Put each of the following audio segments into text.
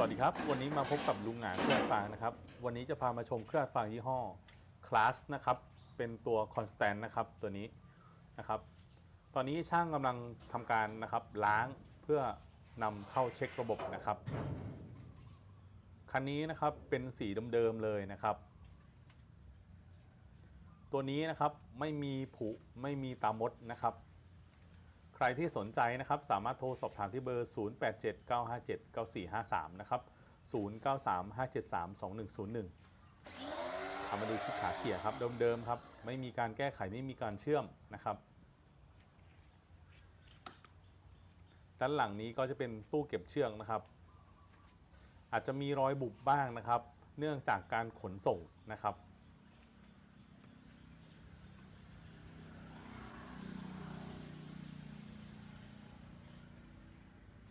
วัสดีครับ วันนี้มาพบกับลุงหงานเครื่องอัดฟางนะครับ วันนี้จะพามาชมเครื่องอัดฟางยี่ห้อ Class นะครับ เป็นตัว Constant นะครับตัวนี้นะครับ ตอนนี้ช่างกำลังทำการนะครับล้างเพื่อนำเข้าเช็คระบบนะครับ คันนี้นะครับเป็นสีเดิมๆเลยนะครับ ตัวนี้นะครับไม่มีผุไม่มีตามดนะครับ ใครที่สนใจนะครับสามารถโทรสอบถามที่เบอร์ 0879579453 นะครับ 0935732101เอามาดูชุดขาเขี่ยครับเดิมๆครับ ไม่มีการแก้ไขไม่มีการเชื่อมนะครับ ด้านหลังนี้ก็จะเป็นตู้เก็บเชือกนะครับ อาจจะมีรอยบุบบ้างนะครับ เนื่องจากการขนส่งนะครับ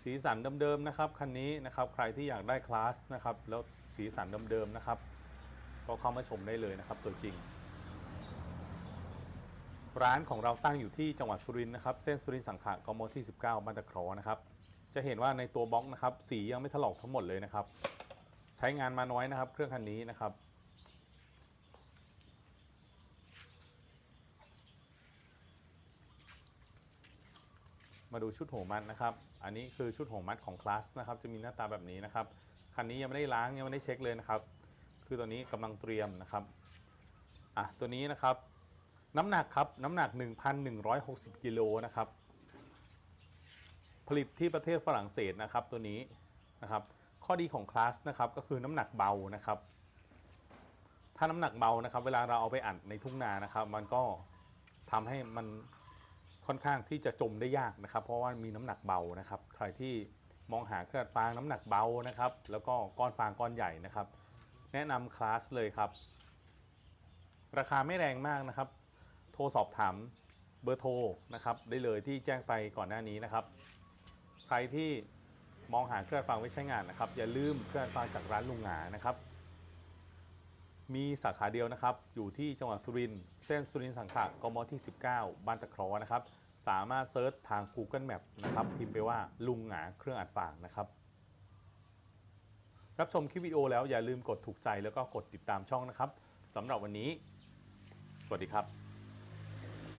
สีสันเดิมๆนะครับคันนี้นะครับใครที่อยากได้คลาสนะครับแล้วสีสันเดิมๆนะครับก็เข้ามาชมได้เลยนะครับตัวจริง ร้านของเราตั้งอยู่ที่จังหวัดสุรินทร์นะครับเส้นสุรินทร์สังขะกมที่ 19บ้านตะครอนะครับจะเห็นว่าในตัวบล็อกนะครับสียังไม่ถลอกทั้งหมดเลยนะครับ ใช้งานมาน้อยนะครับ เครื่องคันนี้นะครับ มาดูชุดหัวมัดนะครับ อันนี้คือชุดหัวมัดของคลาสนะครับ จะมีหน้าตาแบบนี้นะครับ คันนี้ยังไม่ได้ล้างยังไม่ได้เช็คเลยนะครับ คือตัวนี้กำลังเตรียมนะครับ อะตัวนี้นะครับ น้ำหนักครับ น้ำหนัก 1,160กิโลนะครับ ผลิตที่ประเทศฝรั่งเศสนะครับ ตัวนี้นะครับ ข้อดีของคลาสนะครับก็คือน้ำหนักเบานะครับ ถ้าน้ำหนักเบานะครับ เวลาเราเอาไปอัดในทุ่งนานะครับ มันก็ทำให้มัน ค่อนข้างที่จะจมได้ยากนะครับ เพราะว่ามีน้ำหนักเบานะครับ ใครที่มองหาเครื่องอัดฟางน้ำหนักเบานะครับ แล้วก็ก้อนฟางก้อนใหญ่นะครับ แนะนำคลาสเลยครับ ราคาไม่แรงมากนะครับ โทรสอบถามเบอร์โทรนะครับ ได้เลยที่แจ้งไปก่อนหน้านี้นะครับ ใครที่มองหาเครื่องอัดฟางไว้ใช้งานนะครับ อย่าลืมเครื่องอัดฟางจากร้านลุงหงานะครับ มีสาขาเดียวนะครับ อยู่ที่จังหวัดสุรินทร์เส้นสุรินทร์สังขะกมที่ 19 บ้านตะครอนะครับ สามารถเซิร์ชทาง Google Map นะครับ พิมพ์ไปว่าลุงหงาเครื่องอัดฟางนะครับ รับชมคลิปวิดีโอแล้วอย่าลืมกดถูกใจแล้วก็กดติดตามช่องนะครับสำหรับวันนี้ สวัสดีครับ